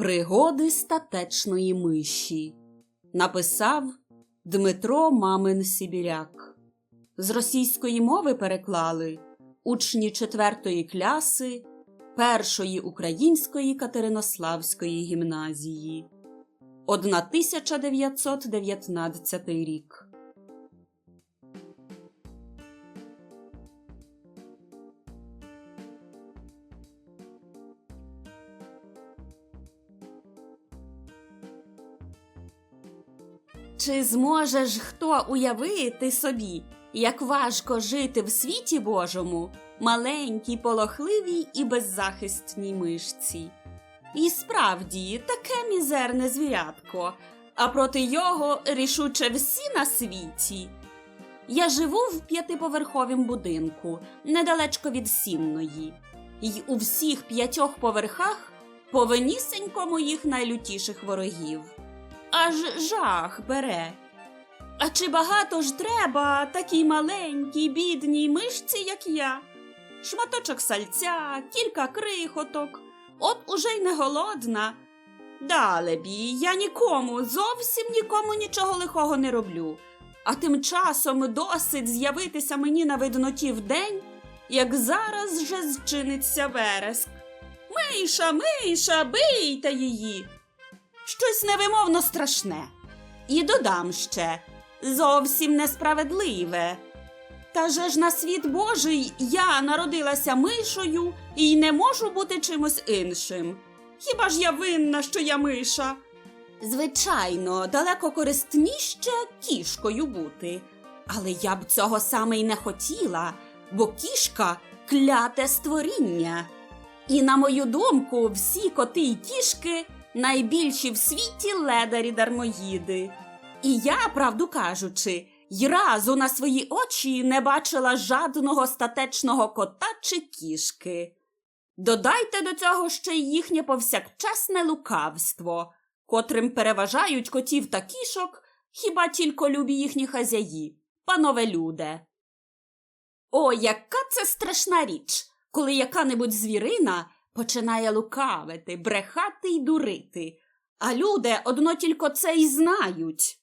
Пригоди статечної миші написав Дмитро Мамин Сибіряк. З російської мови переклали учні четвертої кляси першої української Катеринославської гімназії. 1919 рік. Чи зможеш хто уявити собі, як важко жити в світі Божому, маленькій, полохливій і беззахисній мишці? І справді таке мізерне звірятко, а проти його рішуче всі на світі. Я живу в п'ятиповерховім будинку, недалечко від сінної, й у всіх п'ятьох поверхах повинісенько моїх найлютіших ворогів. Аж жах бере. А чи багато ж треба такій маленькій, бідній мишці, як я? Шматочок сальця, кілька крихоток, от уже й не голодна. Далебі, я нікому, зовсім нікому нічого лихого не роблю. А тим часом досить з'явитися мені на видноті вдень, як зараз же зчиниться вереск. Миша, миша, бийте її. Щось невимовно страшне. І додам ще зовсім несправедливе. Та же ж на світ Божий я народилася мишою і не можу бути чимось іншим. Хіба ж я винна, що я миша? Звичайно, далеко користніше кішкою бути. Але я б цього саме й не хотіла, бо кішка кляте створіння. І, на мою думку, всі коти й кішки найбільші в світі ледарі дармоїди. І я, правду кажучи, й разу на свої очі не бачила жадного статечного кота чи кішки. Додайте до цього ще й їхнє повсякчасне лукавство, котрим переважають котів та кішок хіба тільки любі їхні хазяї, панове люде. О, яка це страшна річ, коли яка-небудь звірина починає лукавити, брехати й дурити, а люди одно тільки це й знають.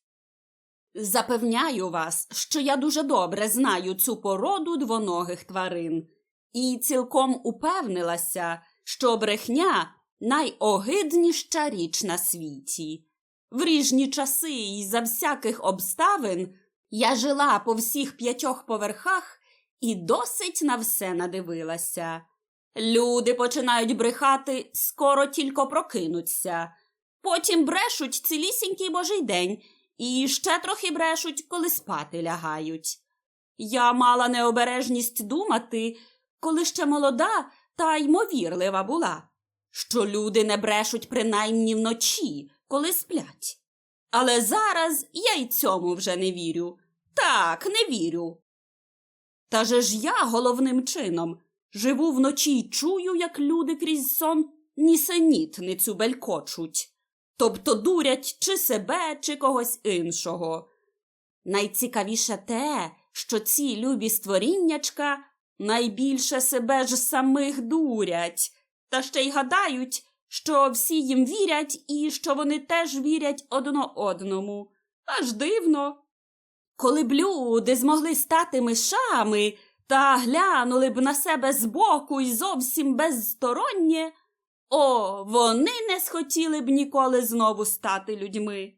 Запевняю вас, що я дуже добре знаю цю породу двоногих тварин, і цілком упевнилася, що брехня найогидніша річ на світі. В ріжні часи і за всяких обставин я жила по всіх п'ятьох поверхах і досить на все надивилася. Люди починають брехати, скоро тільки прокинуться. Потім брешуть цілісінький божий день і ще трохи брешуть, коли спати лягають. Я мала необережність думати, коли ще молода та ймовірлива була, що люди не брешуть принаймні вночі, коли сплять. Але зараз я й цьому вже не вірю. Так, не вірю. Та же ж я головним чином живу вночі й чую, як люди крізь сон нісенітницю белькочуть, тобто дурять чи себе, чи когось іншого. Найцікавіше те, що ці любі створіннячка найбільше себе ж самих дурять, та ще й гадають, що всі їм вірять і що вони теж вірять одно одному. Аж дивно. Коли б люди змогли стати мишами та глянули б на себе збоку й зовсім безстороннє, о, вони не схотіли б ніколи знову стати людьми.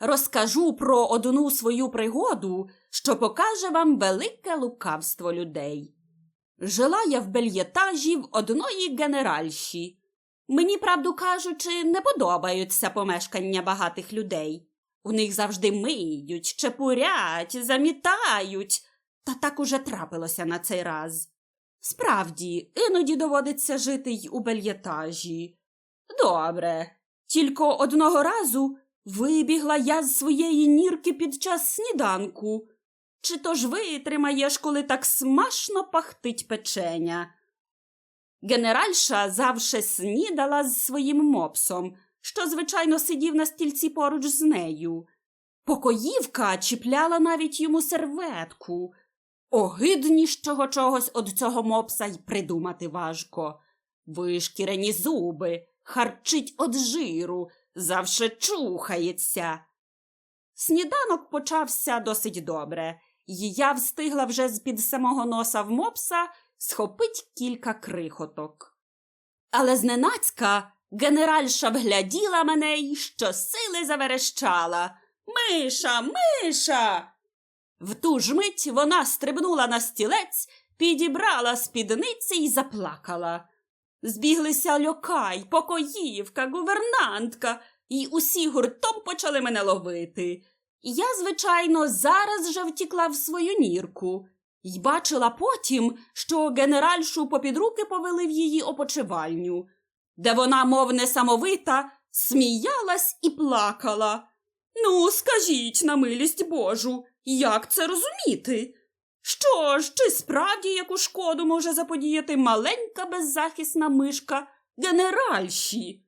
Розкажу про одну свою пригоду, що покаже вам велике лукавство людей. Жила я в бельєтажі в одної генеральші. Мені, правду кажучи, не подобаються помешкання багатих людей. У них завжди миють, чепурять, замітають, та так уже трапилося на цей раз. Справді, іноді доводиться жити й у бельєтажі. Добре. Тільки одного разу вибігла я з своєї нірки під час сніданку. Чи то ж витримаєш, коли так смашно пахтить печеня? Генеральша завше снідала з своїм мопсом, що, звичайно, сидів на стільці поруч з нею. Покоївка чіпляла навіть йому серветку. Огиднішого чогось од цього мопса й придумати важко. Вишкірені зуби, харчить од жиру, завше чухається. Сніданок почався досить добре, і я встигла вже з-під самого носа в мопса схопить кілька крихоток. Але зненацька генеральша вгляділа мене й щосили заверещала. Миша, Миша. В ту ж мить вона стрибнула на стілець, підібрала спідниці й заплакала. Збіглися льокай, покоївка, гувернантка, і усі гуртом почали мене ловити. Я, звичайно, зараз же втікла в свою нірку й бачила потім, що генеральшу попід руки повели в її опочивальню, де вона, мов несамовита, сміялась і плакала. Ну, скажіть на милість Божу, як це розуміти? Що ж, чи справді яку шкоду може заподіяти маленька беззахисна мишка генеральші?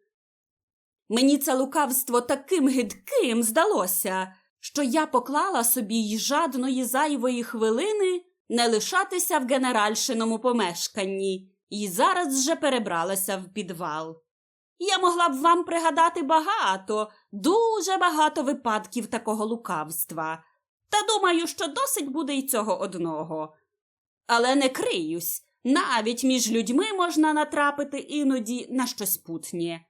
Мені це лукавство таким гидким здалося, що я поклала собі й жадної зайвої хвилини не лишатися в генеральшиному помешканні і зараз же перебралася в підвал. Я могла б вам пригадати багато, дуже багато випадків такого лукавства, та думаю, що досить буде й цього одного. Але не криюсь, навіть між людьми можна натрапити іноді на щось путнє.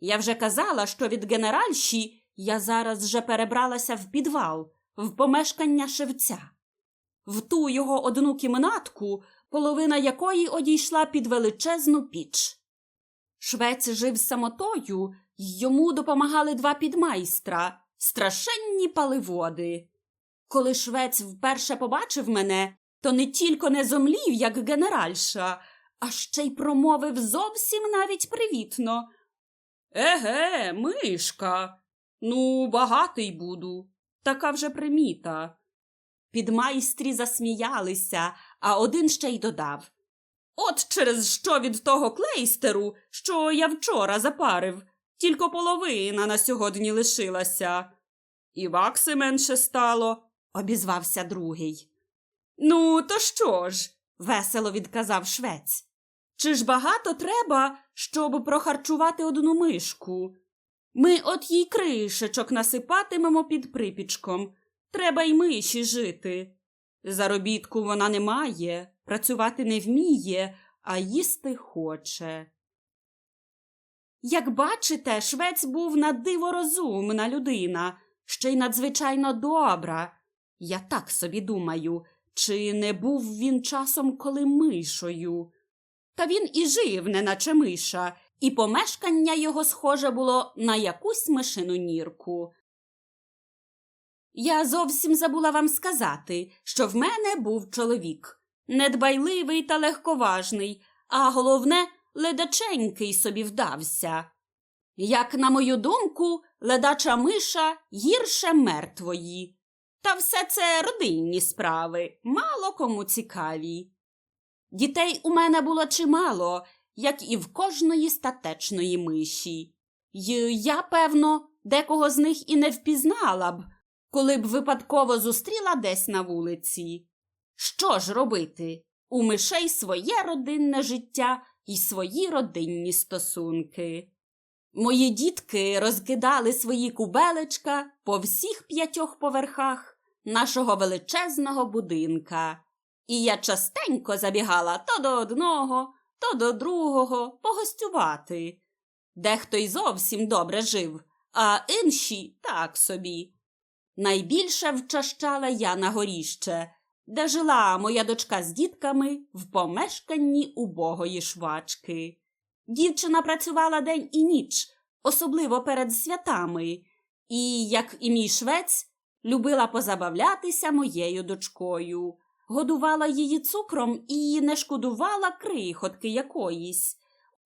Я вже казала, що від генеральші я зараз вже перебралася в підвал, в помешкання шевця, в ту його одну кімнатку, половина якої одійшла під величезну піч. Швець жив самотою, й йому допомагали два підмайстра, страшенні паливоди. Коли швець вперше побачив мене, то не тільки не зомлів, як генеральша, а ще й промовив зовсім навіть привітно. Еге, мишка. Ну, багатий буду. Така вже приміта. Підмайстрі засміялися, а один ще й додав. От через що від того клейстеру, що я вчора запарив, тільки половина на сьогодні лишилася. І вакси менше стало, обізвався другий. Ну, то що ж? весело відказав швець. Чи ж багато треба, щоб прохарчувати одну мишку? Ми от їй кришечок насипатимемо під припічком. Треба й миші жити. Заробітку вона не має, працювати не вміє, а їсти хоче. Як бачите, швець був на диво розумна людина, ще й надзвичайно добра. Я так собі думаю, чи не був він часом коли мишою? Та він і жив, неначе миша, і помешкання його схоже було на якусь мишину нірку. Я зовсім забула вам сказати, що в мене був чоловік недбайливий та легковажний, а головне, ледаченький собі вдався. Як, на мою думку, ледача миша гірше мертвої. Та все це родинні справи, мало кому цікаві. Дітей у мене було чимало, як і в кожної статечної миші. Й я, певно, декого з них і не впізнала б, коли б випадково зустріла десь на вулиці. Що ж робити? У мишей своє родинне життя і свої родинні стосунки. Мої дітки розкидали свої кубелечка по всіх п'ятьох поверхах нашого величезного будинка, і я частенько забігала то до одного, то до другого погостювати. Дехто й зовсім добре жив, а інші так собі. Найбільше вчащала я на горіще, де жила моя дочка з дітками в помешканні убогої швачки. Дівчина працювала день і ніч, особливо перед святами, і, як і мій швець, любила позабавлятися моєю дочкою, годувала її цукром і не шкодувала крихотки якоїсь,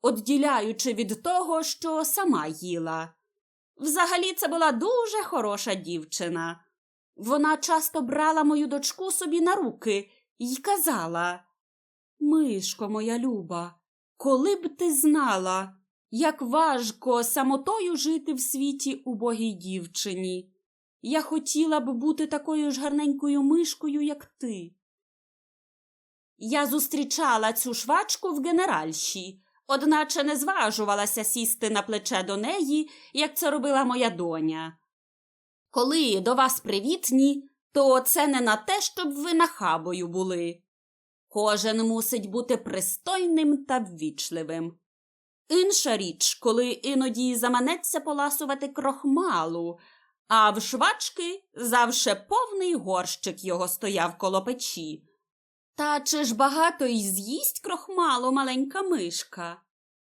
одділяючи від того, що сама їла. Взагалі, це була дуже хороша дівчина. Вона часто брала мою дочку собі на руки і казала Мишко моя люба, коли б ти знала, як важко самотою жити в світі убогій дівчині. Я хотіла б бути такою ж гарненькою мишкою, як ти. Я зустрічала цю швачку в генеральші, одначе не зважувалася сісти на плече до неї, як це робила моя доня. Коли до вас привітні, то це не на те, щоб ви нахабою були. Кожен мусить бути пристойним та ввічливим. Інша річ, коли іноді заманеться поласувати крохмалу, а в швачки завше повний горщик його стояв коло печі. Та чи ж багато й з'їсть крохмалу маленька мишка?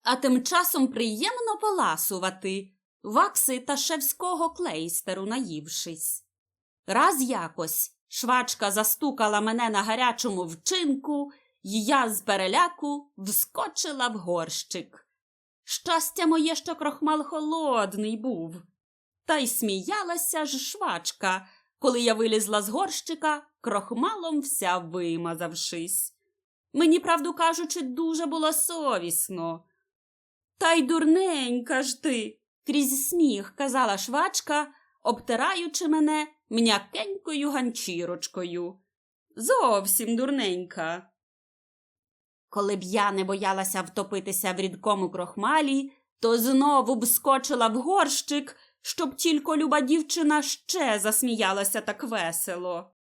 А тим часом приємно поласувати, вакси та шевського клейстеру наївшись. Раз якось швачка застукала мене на гарячому вчинку, і я з переляку вскочила в горщик. Щастя моє, що крохмал холодний був. Та й сміялася ж швачка, коли я вилізла з горщика, крохмалом вся вимазавшись. Мені, правду кажучи, дуже було совісно. Та й дурненька ж ти, крізь сміх казала швачка, обтираючи мене м'якенькою ганчірочкою. Зовсім дурненька. Коли б я не боялася втопитися в рідкому крохмалі, то знову б скочила в горщик, щоб тільки люба дівчина ще засміялася так весело.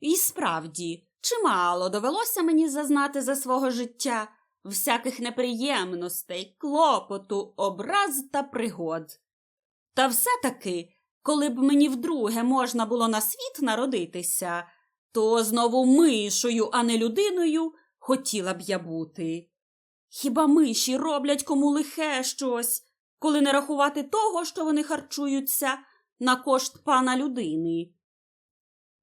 І справді, чимало довелося мені зазнати за свого життя всяких неприємностей, клопоту, образ та пригод. Та все-таки, коли б мені вдруге можна було на світ народитися, то знову мишою, а не людиною, хотіла б я бути. Хіба миші роблять кому лихе щось, коли не рахувати того, що вони харчуються на кошт пана людини?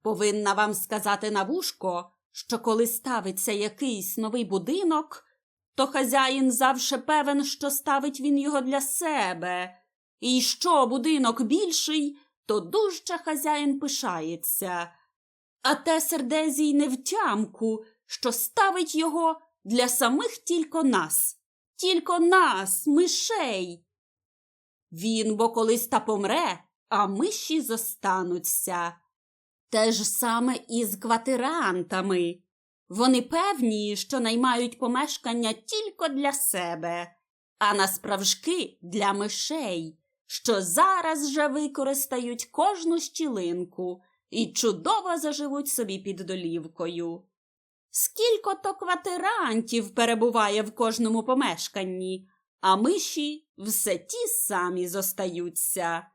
Повинна вам сказати на вушко, що коли ставиться якийсь новий будинок, то хазяїн завше певен, що ставить він його для себе, і що будинок більший, то дужче хазяїн пишається. А те сердезій не втямку, що ставить його для самих тільки нас, тільки нас, мишей. Він бо колись та помре, а миші зостануться. Те ж саме і з квартирантами. Вони певні, що наймають помешкання тільки для себе, а насправжки для мишей, що зараз же використають кожну щілинку і чудово заживуть собі під долівкою. Скілько то квартирантів перебуває в кожному помешканні, а миші все ті самі зостаються.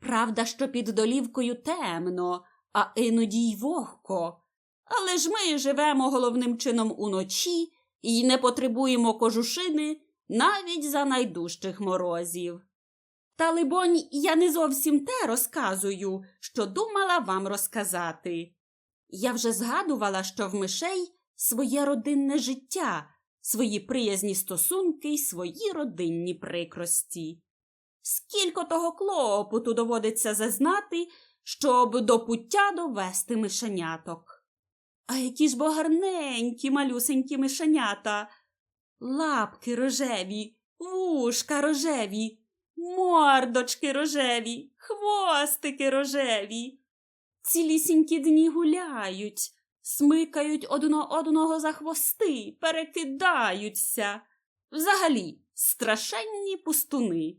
Правда, що під долівкою темно, а іноді й вогко. Але ж ми живемо головним чином уночі і не потребуємо кожушини навіть за найдужчих морозів. Та, либонь, я не зовсім те розказую, що думала вам розказати. Я вже згадувала, що в мишей своє родинне життя, свої приязні стосунки й свої родинні прикрості. Скільки того клопоту доводиться зазнати, щоб до пуття довести мишеняток. А які ж бо гарненькі малюсенькі мишенята, лапки рожеві, вушка рожеві, мордочки рожеві, хвостики рожеві. Цілісінькі дні гуляють, смикають одно одного за хвости, перекидаються. Взагалі, страшенні пустуни.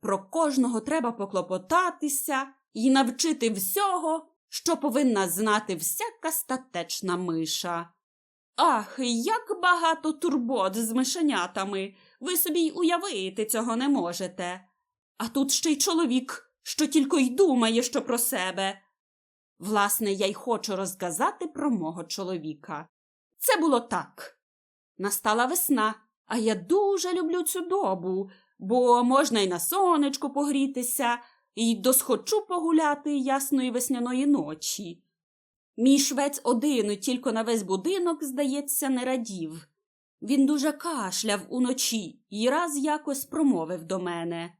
Про кожного треба поклопотатися і навчити всього, що повинна знати всяка статечна миша. Ах, як багато турбот з мишенятами. Ви собі й уявити цього не можете. А тут ще й чоловік, що тільки й думає, що про себе. Власне, я й хочу розказати про мого чоловіка. Це було так. Настала весна, а я дуже люблю цю добу, бо можна й на сонечку погрітися, і досхочу погуляти ясної весняної ночі. Мій швець один тільки на весь будинок, здається, не радів. Він дуже кашляв уночі і раз якось промовив до мене.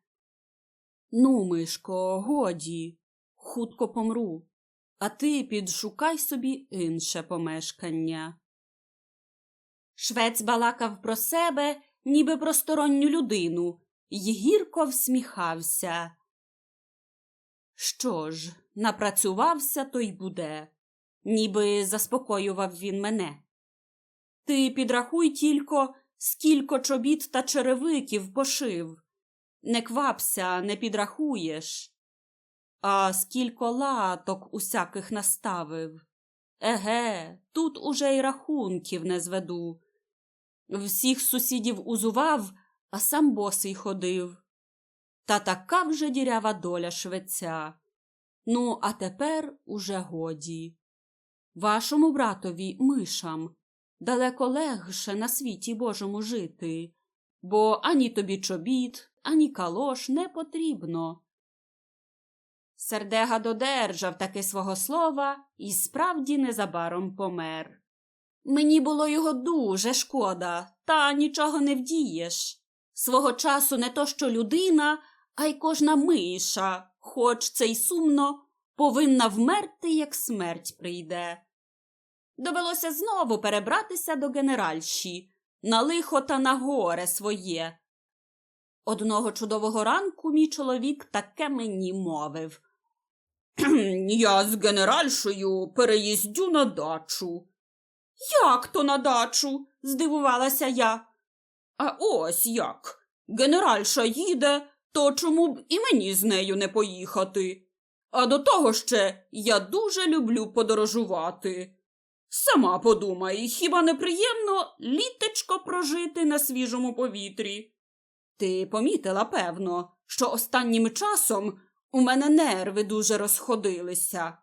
Ну, Мишко, годі, хутко помру, а ти підшукай собі інше помешкання. Швець балакав про себе, ніби про сторонню людину, й гірко всміхався. Що ж, напрацювався, то й буде, ніби заспокоював він мене. Ти підрахуй тільки, скілько чобіт та черевиків пошив. Не квапся, не підрахуєш. А скілько латок усяких наставив. Еге, тут уже й рахунків не зведу. Всіх сусідів узував, а сам босий ходив. Та така вже дірява доля швеця. Ну, а тепер уже годі. Вашому братові мишам далеко легше на світі Божому жити, бо ані тобі чобіт, ані калош не потрібно. Сердега додержав таки свого слова і справді незабаром помер. Мені було його дуже шкода, та нічого не вдієш. Свого часу не то що людина, а й кожна миша, хоч це й сумно, повинна вмерти, як смерть прийде. Довелося знову перебратися до генеральші, на лихо та на горе своє. Одного чудового ранку мій чоловік таке мені мовив. Я з генеральшою переїздю на дачу. Як то на дачу? здивувалася я. А ось як. Генеральша їде, то чому б і мені з нею не поїхати? А до того ще я дуже люблю подорожувати. Сама подумай, хіба не приємно літечко прожити на свіжому повітрі? Ти помітила, певно, що останнім часом у мене нерви дуже розходилися.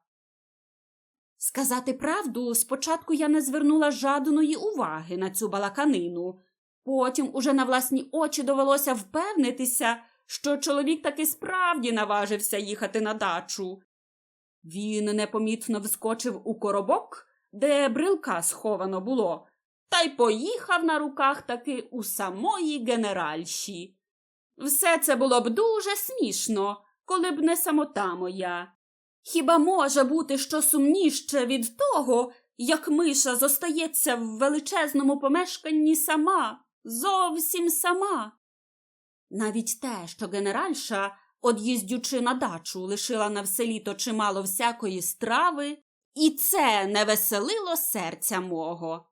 Сказати правду, спочатку я не звернула жадної уваги на цю балаканину. Потім уже на власні очі довелося впевнитися, що чоловік таки справді наважився їхати на дачу. Він непомітно вскочив у коробок, де брилка сховано було, та й поїхав на руках таки у самої генеральші. Все це було б дуже смішно, коли б не самота моя. Хіба може бути що сумніще від того, як миша зостається в величезному помешканні сама, зовсім сама? Навіть те, що генеральша, од'їздючи на дачу, лишила на все літо чимало всякої страви, і це не веселило серця мого.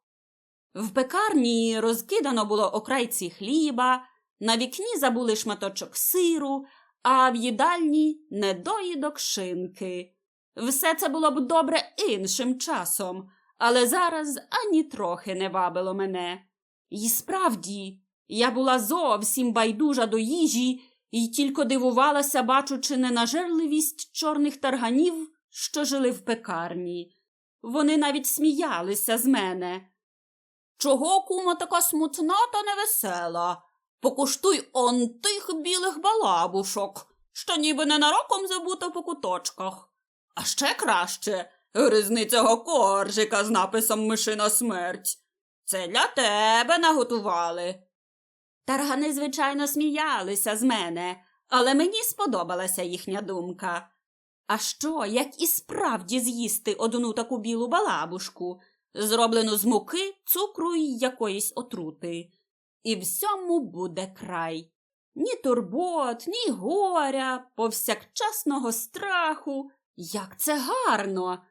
В пекарні розкидано було окрайці хліба, на вікні забули шматочок сиру, а в їдальні недоїдок шинки. Все це було б добре іншим часом, але зараз ані трохи не вабило мене. І справді, я була зовсім байдужа до їжі і тільки дивувалася, бачучи ненажерливість чорних тарганів, що жили в пекарні. Вони навіть сміялися з мене. Чого, кума, така смутна та невесела? Покуштуй он тих білих балабушок, що ніби ненароком забуто по куточках. А ще краще цього коржика з написом Мишина смерть. Це для тебе наготували. Таргани, звичайно, сміялися з мене, але мені сподобалася їхня думка. А що, як і справді з'їсти одну таку білу балабушку, зроблену з муки, цукру й якоїсь отрути? І всьому буде край. Ні турбот, ні горя, повсякчасного страху. Як це гарно!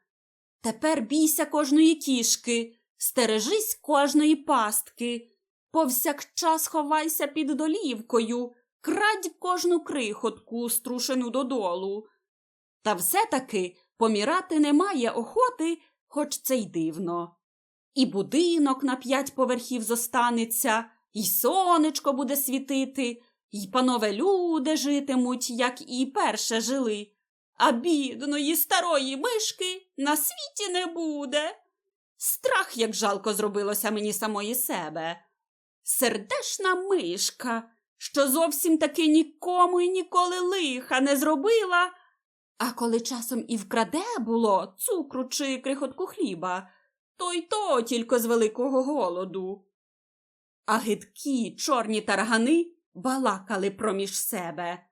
Тепер бійся кожної кішки, стережись кожної пастки, повсякчас ховайся під долівкою, крадь кожну крихотку, струшену додолу. Та все-таки помірати немає охоти, хоч це й дивно. І будинок на п'ять поверхів зостанеться, і сонечко буде світити, і панове люди житимуть, як і перше жили. А бідної старої мишки на світі не буде. Страх, як жалко зробилося мені самої себе. Сердешна мишка, що зовсім таки нікому й ніколи лиха не зробила, а коли часом і вкраде було цукру чи крихотку хліба, то й то тільки з великого голоду. А гидкі чорні таргани балакали проміж себе.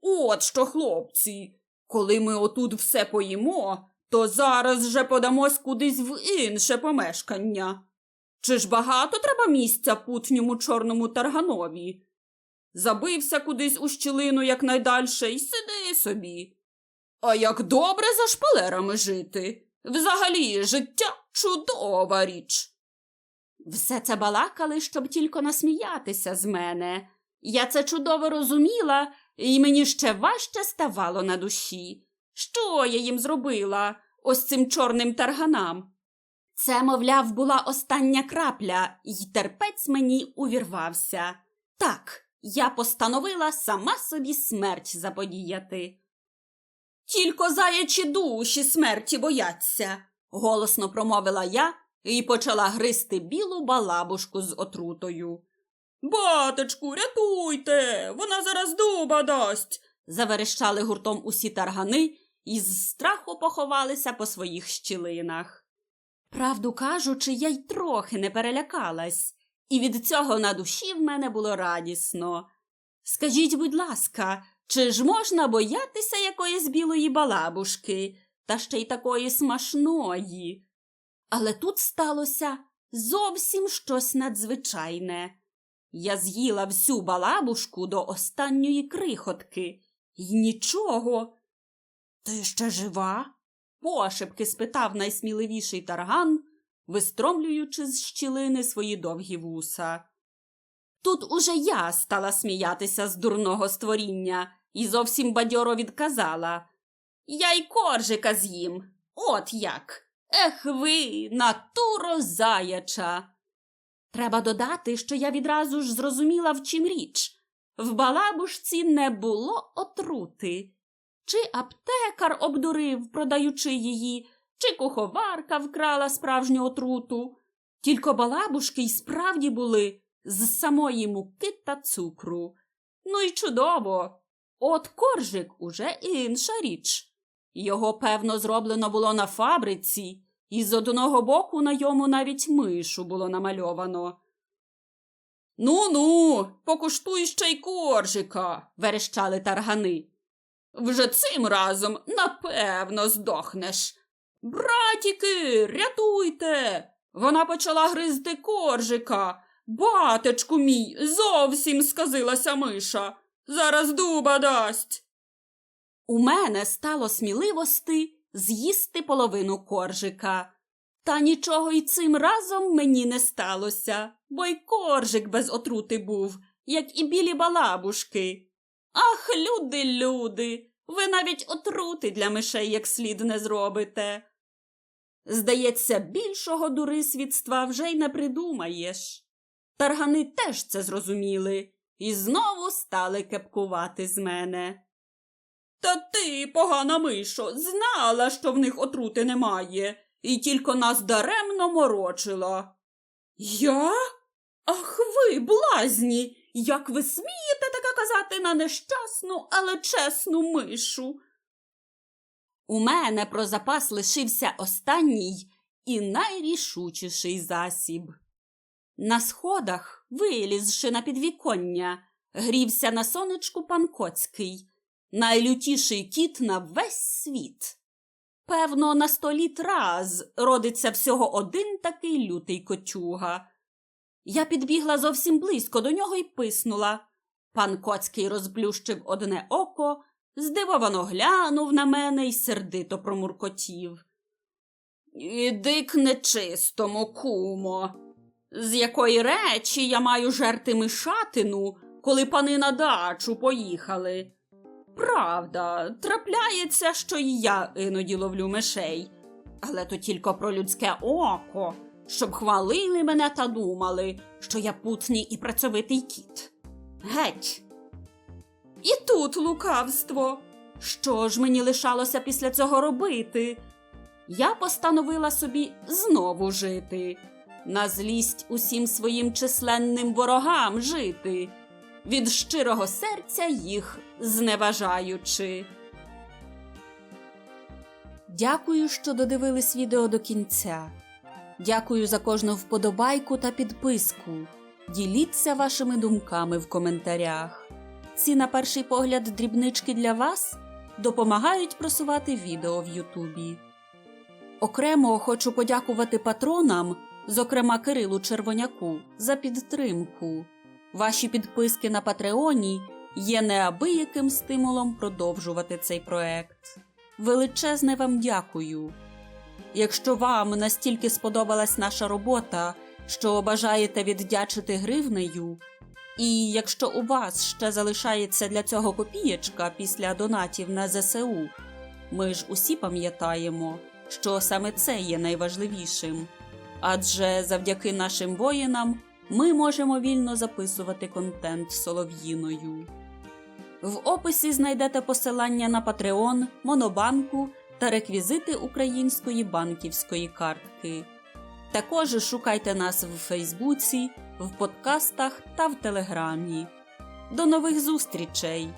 От що, хлопці, коли ми отут все поїмо, то зараз же подамось кудись в інше помешкання. Чи ж багато треба місця путньому чорному тарганові? Забився кудись у щілину якнайдальше і сиди собі. А як добре за шпалерами жити. Взагалі життя чудова річ. Все це балакали, щоб тільки насміятися з мене. Я це чудово розуміла, і мені ще важче ставало на душі. Що я їм зробила ось цим чорним тарганам? Це, мовляв, була остання крапля, і терпець мені увірвався. Так, я постановила сама собі смерть заподіяти. Тільки заячі душі смерті бояться, голосно промовила я і почала гризти білу балабушку з отрутою. Батечку, рятуйте, вона зараз дуба дасть. заверещали гуртом усі таргани і з страху поховалися по своїх щілинах. Правду кажучи, я й трохи не перелякалась, і від цього на душі в мене було радісно. Скажіть, будь ласка, чи ж можна боятися якоїсь білої балабушки, та ще й такої смашної? Але тут сталося зовсім щось надзвичайне. Я з'їла всю балабушку до останньої крихотки, І нічого. Ти ще жива? пошепки спитав найсміливіший тарган, вистромлюючи з щілини свої довгі вуса. Тут уже я стала сміятися з дурного створіння і зовсім бадьоро відказала. Я й коржика з'їм. От як. Ех ви, натуро заяча. Треба додати, що я відразу ж зрозуміла, в чим річ. В балабушці не було отрути. Чи аптекар обдурив, продаючи її, чи куховарка вкрала справжню отруту. Тільки балабушки й справді були з самої муки та цукру. Ну й чудово. От коржик уже інша річ. Його, певно, зроблено було на фабриці, і з одного боку на йому навіть мишу було намальовано. Ну ну, покуштуй ще й коржика, верещали таргани. Вже цим разом напевно здохнеш. Братіки, рятуйте. Вона почала гризти коржика. Батечку мій, зовсім сказилася миша. Зараз дуба дасть. У мене стало сміливости з'їсти половину коржика. Та нічого й цим разом мені не сталося, бо й коржик без отрути був, як і білі балабушки. Ах, люди, люди, ви навіть отрути для мишей як слід не зробите. Здається, більшого дурисвідства вже й не придумаєш. Таргани теж це зрозуміли і знову стали кепкувати з мене. Та ти, погана мишо, знала, що в них отрути немає, і тільки нас даремно морочила. Я? Ах ви, блазні! Як ви смієте таке казати на нещасну, але чесну мишу? У мене про запас лишився останній і найрішучіший засіб. На сходах, вилізши на підвіконня, грівся на сонечку пан Коцький, найлютіший кіт на весь світ. Певно, на сто літ раз родиться всього один такий лютий котюга. Я підбігла зовсім близько до нього і писнула. Пан Коцький розблющив одне око, здивовано глянув на мене і сердито промуркотів. Іди к нечистому, кумо. З якої речі я маю жерти мишатину, коли пани на дачу поїхали? Правда, трапляється, що і я іноді ловлю мишей, але то тільки про людське око, щоб хвалили мене та думали, що я путній і працьовитий кіт. Геть. І тут лукавство. Що ж мені лишалося після цього робити? Я постановила собі знову жити, на злість усім своїм численним ворогам жити, від щирого серця їх зневажаючи. Дякую, що додивились відео до кінця. Дякую за кожну вподобайку та підписку. Діліться вашими думками в коментарях. Ці, на перший погляд, дрібнички для вас допомагають просувати відео в Ютубі. Окремо хочу подякувати патронам, зокрема Кирилу Червоняку, за підтримку. Ваші підписки на Патреоні є неабияким стимулом продовжувати цей проект. Величезне вам дякую! Якщо вам настільки сподобалась наша робота що бажаєте віддячити гривнею. І якщо у вас ще залишається для цього копієчка після донатів на ЗСУ, ми ж усі пам'ятаємо, що саме це є найважливішим. Адже завдяки нашим воїнам ми можемо вільно записувати контент солов'їною. В описі знайдете посилання на Patreon, Монобанку та реквізити української банківської картки. Також шукайте нас в Фейсбуці, в подкастах та в Телеграмі. До нових зустрічей!